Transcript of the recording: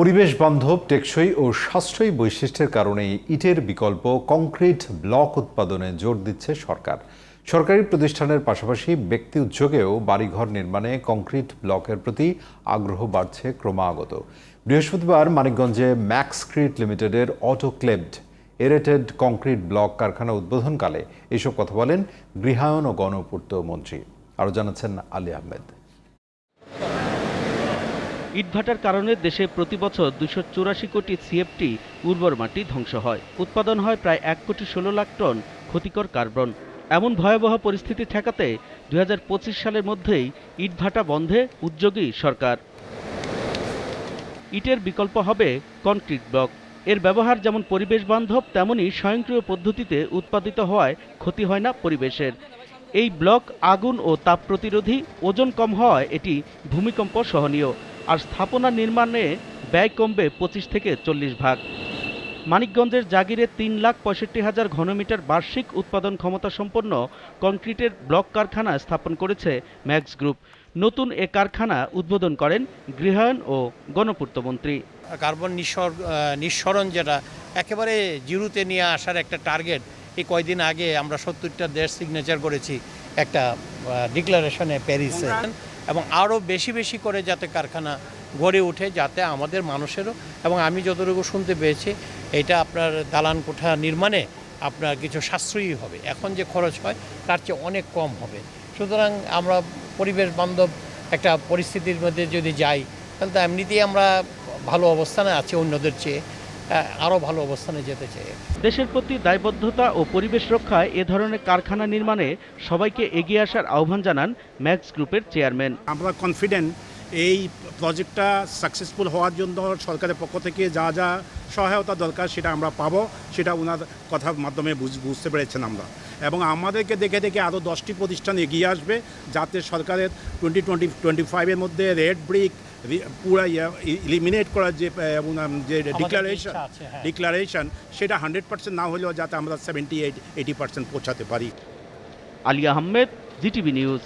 পরিবেশ বান্ধব টেকসই ও সাশ্রয়ী বৈশিষ্ট্যের কারণে ইটের বিকল্প কংক্রিট ব্লক উৎপাদনে জোর দিচ্ছে সরকার। সরকারি প্রতিষ্ঠানের পাশাপাশি ব্যক্তি উদ্যোগেও বাড়িঘর নির্মাণে কংক্রিট ব্লকের প্রতি আগ্রহ বাড়ছে ক্রমাগত। বৃহস্পতিবার মানিকগঞ্জে ম্যাক্সক্রিট লিমিটেডের অটোক্লেভড, এরেটেড কংক্রিট ব্লক কারখানা উদ্বোধনকালে এসব কথা বলেন গৃহায়ন ও গণপূর্ত মন্ত্রী। আরও জানাচ্ছেন আলী আহমেদ। ইটভাটার কারণে দেশে প্রতি বছর দুশো চুরাশি কোটি সিএফটি উর্বর মাটি ধ্বংস হয়। উৎপাদন হয় প্রায় এক কোটি ষোলো লাখ টন ক্ষতিকর কার্বন। এমন ভয়াবহ পরিস্থিতি ঠেকাতে দু হাজার পঁচিশ সালের মধ্যেই ইটভাটা বন্ধে উদ্যোগী সরকার। ইটের বিকল্প হবে কনক্রিট ব্লক। এর ব্যবহার যেমন পরিবেশ বান্ধব তেমনই স্বয়ংক্রিয় পদ্ধতিতে উৎপাদিত হওয়ায় ক্ষতি হয় না পরিবেশের। এই ব্লক আগুন ও তাপ প্রতিরোধী, ওজন কম হওয়ায় এটি ভূমিকম্প সহনীয়। আর স্থাপনা নির্মাণে ব্যয় কমবে পঁচিশ থেকে চল্লিশ ভাগ। মানিকগঞ্জের জাগিরে তিন লাখ পঁয়ষট্টি হাজার ঘনমিটার বার্ষিক উৎপাদন ক্ষমতা সম্পন্ন কংক্রিটের ব্লক কারখানা স্থাপন করেছে ম্যাক্স গ্রুপ। নতুন এ কারখানা উদ্বোধন করেন গৃহায়ণ ও গণপূর্ত মন্ত্রী কার্বন নিঃসর নিঃসরণ যেটা একেবারে জিরোতে নিয়ে আসার একটা টার্গেট। এই কয়দিন আগে আমরা সত্তরটা দেশ সিগনেচার করেছি একটা ডিক্লারেশনে প্যারিসে। এবং আরও বেশি বেশি করে যাতে কারখানা গড়ে ওঠে, যাতে আমাদের মানুষেরও, এবং আমি যতটুকু শুনতে পেয়েছি, এটা আপনার দালান কোঠা নির্মাণে আপনার কিছু সাশ্রয়ী হবে। এখন যে খরচ হয়, তার চেয়ে অনেক কম হবে। সুতরাং আমরা পরিবেশ বান্ধব একটা পরিস্থিতির মধ্যে যদি যাই, তাহলে তো এমনিতেই আমরা ভালো অবস্থানে আছি অন্যদের চেয়ে। আরও ভালো অবস্থানে যেতে চাই। দেশের প্রতি দায়বদ্ধতা ও পরিবেশ রক্ষায় এ ধরনের কারখানা নির্মাণে সবাইকে এগিয়ে আসার আহ্বান জানান ম্যাক্স গ্রুপের চেয়ারম্যান। আমরা কনফিডেন্ট এই প্রজেক্টটা সাকসেসফুল হওয়ার জন্য সরকারের পক্ষ থেকে যা যা সহায়তা দরকার সেটা আমরা পাবো সেটা ওনার কথার মাধ্যমে বুঝ- বুঝতে পেরেছেন আমরা। এবং আমাদেরকে দেখে দেখে আরও দশটি প্রতিষ্ঠান এগিয়ে আসবে যাতে সরকারের টোয়েন্টি টোয়েন্টি টোয়েন্টি ফাইভের মধ্যে রেড ব্রিক পুরো ইলিমিনেট করার যে এবং যে ডিক্লারেশন আছে, হ্যাঁ। ডিক্লারেশন সেটা হান্ড্রেড পার্সেন্ট না হলেও যাতে আমরা সেভেন্টি এইট এইটি পার্সেন্ট পৌঁছাতে পারি আলী আহমেদ জিটিভি নিউজ